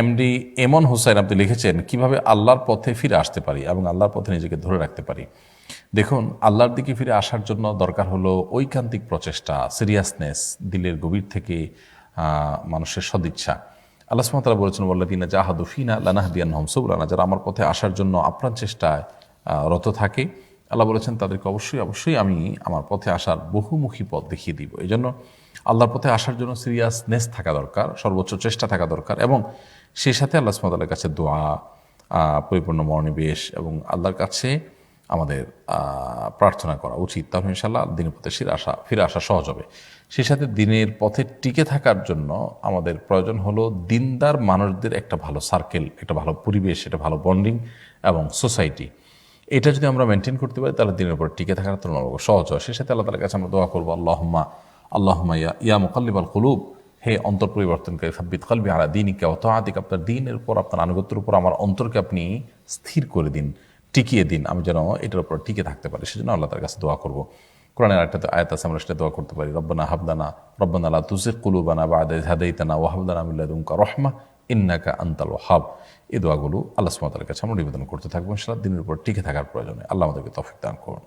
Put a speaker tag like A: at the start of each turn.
A: MD এমন হুসাইন আপনি লিখেছেন, কীভাবে আল্লাহর পথে ফিরে আসতে পারি এবং আল্লাহর পথে নিজেকে ধরে রাখতে পারি। দেখুন, আল্লাহর দিকে ফিরে আসার জন্য দরকার হলো ঐকান্তিক প্রচেষ্টা সিরিয়াসনেস দিলের গভীর থেকে মানুষের সদিচ্ছা। আল্লাহ সুমতালা বলেছেন বল্লাদিনা জাহাদুফিনা লানাহদিয়ান হমসুবরানা যারা আমার পথে আসার জন্য আপ্রাণ চেষ্টায় রত থাকে, আল্লাহ বলেছেন, তাদেরকে অবশ্যই অবশ্যই আমি আমার পথে আসার বহুমুখী পথ দেখিয়ে দিব। এই জন্য আল্লাহর পথে আসার জন্য সিরিয়াসনেস থাকা দরকার, সর্বোচ্চ চেষ্টা থাকা দরকার এবং সেই সাথে আল্লাহ সুমতালের কাছে দোয়া পরিপূর্ণ মনোনিবেশ এবং আল্লাহর কাছে আমাদের প্রার্থনা করা উচিত। তাহলে ইনশাল্লাহ দিনের পথে ফিরে আসা ফিরে আসা সহজ হবে। সেই সাথে দিনের পথে টিকে থাকার জন্য আমাদের প্রয়োজন হলো দিনদার মানুষদের একটা ভালো সার্কেল একটা ভালো পরিবেশ, একটা ভালো বন্ডিং এবং সোসাইটি এটা যদি আমরা মেনটেন করতে পারি, তাহলে দিনের পর টিকে থাকার তুলনামূলক সহজ হয়। সেই সাথে আল্লাহ তালার কাছে আমরা দোয়া করব, আল্লাহম্মা আল্লাহম্মা ইয়া ইয়া মুকাল্লিবাল কুলুব, হে অন্তর পরিবর্তনকারী সাব্বিত কলবি আলা দিনিকে অত আদিক আপনার দিনের উপর, আপনার আনুগত্যের উপর, আমার অন্তরকে আপনি স্থির করে দিন, টিকিয়ে দিন, আমি যেন এটার উপর টিকে থাকতে পারি, সেজন্য আল্লাহ তার কাছে দোয়া করব। কোরআনের একটা আয়াত আছে, আমরা সেটা দোয়া করতে পারি, রব্বানা হাবদানা রব্বানা লা তুজিক কুলুবানা বাদা হাদাইতানা ওয়া হাবদানা মিন লাদুনকা রহমা, ইন্নাকা আনতাল ওয়াহাব। এই দোয়াগুলো আল্লাহ তাআলার কাছে আমরা নিবেদন করতে থাকব, ইনশাআল্লাহ, দিনের উপর টিকে থাকার প্রয়োজনে আল্লাহ আমাদেরকে তৌফিক দান করুন।